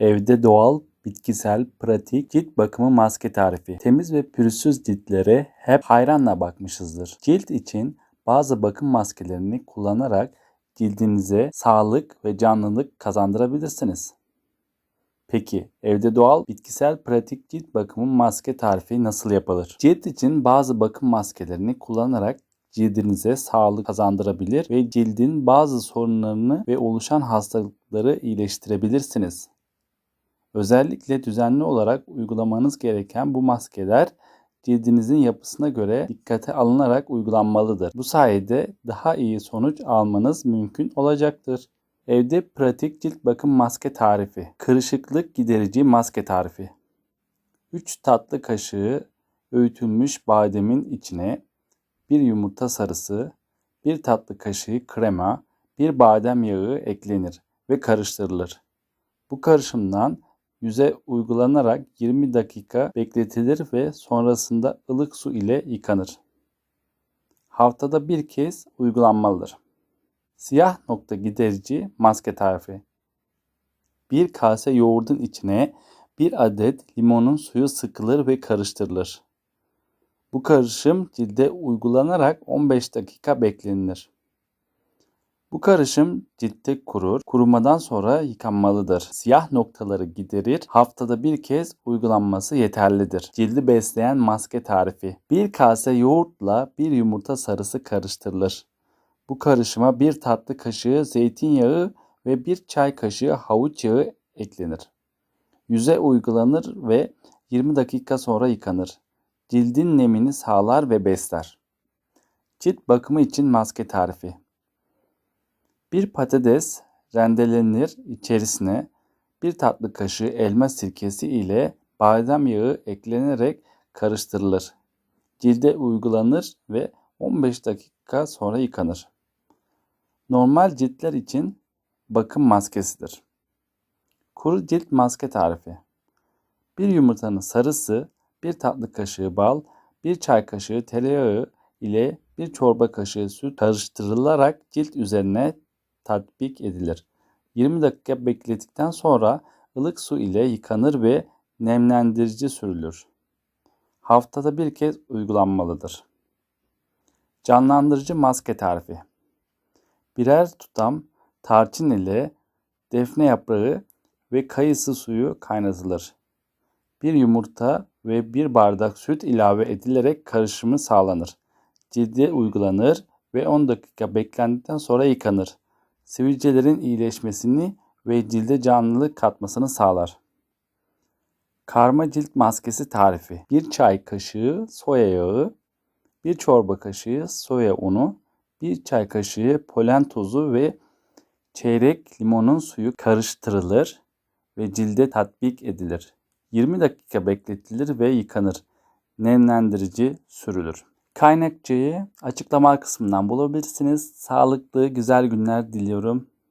Evde doğal, bitkisel, pratik cilt bakımı maske tarifi. Temiz ve pürüzsüz ciltlere hep hayranla bakmışızdır. Cilt için bazı bakım maskelerini kullanarak cildinize sağlık ve canlılık kazandırabilirsiniz. Peki evde doğal, bitkisel, pratik cilt bakımı maske tarifi nasıl yapılır? Cilt için bazı bakım maskelerini kullanarak cildinize sağlık kazandırabilir ve cildin bazı sorunlarını ve oluşan hastalıkları iyileştirebilirsiniz. Özellikle düzenli olarak uygulamanız gereken bu maskeler cildinizin yapısına göre dikkate alınarak uygulanmalıdır. Bu sayede daha iyi sonuç almanız mümkün olacaktır. Evde pratik cilt bakım maske tarifi. Kırışıklık giderici maske tarifi. 3 tatlı kaşığı öğütülmüş bademin içine 1 yumurta sarısı, 1 tatlı kaşığı krema, 1 badem yağı eklenir ve karıştırılır. Bu karışımdan yüze uygulanarak 20 dakika bekletilir ve sonrasında ılık su ile yıkanır. Haftada bir kez uygulanmalıdır. Siyah nokta giderici maske tarifi. Bir kase yoğurdun içine bir adet limonun suyu sıkılır ve karıştırılır. Bu karışım cilde uygulanarak 15 dakika beklenir. Bu karışım ciltte kurur. Kurumadan sonra yıkanmalıdır. Siyah noktaları giderir. Haftada bir kez uygulanması yeterlidir. Cildi besleyen maske tarifi. Bir kase yoğurtla bir yumurta sarısı karıştırılır. Bu karışıma bir tatlı kaşığı zeytinyağı ve bir çay kaşığı havuç yağı eklenir. Yüze uygulanır ve 20 dakika sonra yıkanır. Cildin nemini sağlar ve besler. Cilt bakımı için maske tarifi. Bir patates rendelenir içerisine bir tatlı kaşığı elma sirkesi ile badem yağı eklenerek karıştırılır. Cilde uygulanır ve 15 dakika sonra yıkanır. Normal ciltler için bakım maskesidir. Kuru cilt maske tarifi. Bir yumurtanın sarısı, bir tatlı kaşığı bal, bir çay kaşığı tereyağı ile bir çorba kaşığı süt karıştırılarak cilt üzerine tatbik edilir. 20 dakika bekledikten sonra ılık su ile yıkanır ve nemlendirici sürülür. Haftada bir kez uygulanmalıdır. Canlandırıcı maske tarifi. Birer tutam tarçın ile defne yaprağı ve kayısı suyu kaynatılır. Bir yumurta ve bir bardak süt ilave edilerek karışımı sağlanır. Cilde uygulanır ve 10 dakika beklendikten sonra yıkanır sivilcelerin iyileşmesini ve cilde canlılık katmasını sağlar. Karma cilt maskesi tarifi. 1 çay kaşığı soya yağı, 1 çorba kaşığı soya unu, 1 çay kaşığı polen tozu ve çeyrek limonun suyu karıştırılır ve cilde tatbik edilir. 20 dakika bekletilir ve yıkanır. Nemlendirici sürülür. Kaynakçayı açıklama kısmından bulabilirsiniz. Sağlıklı, güzel günler diliyorum.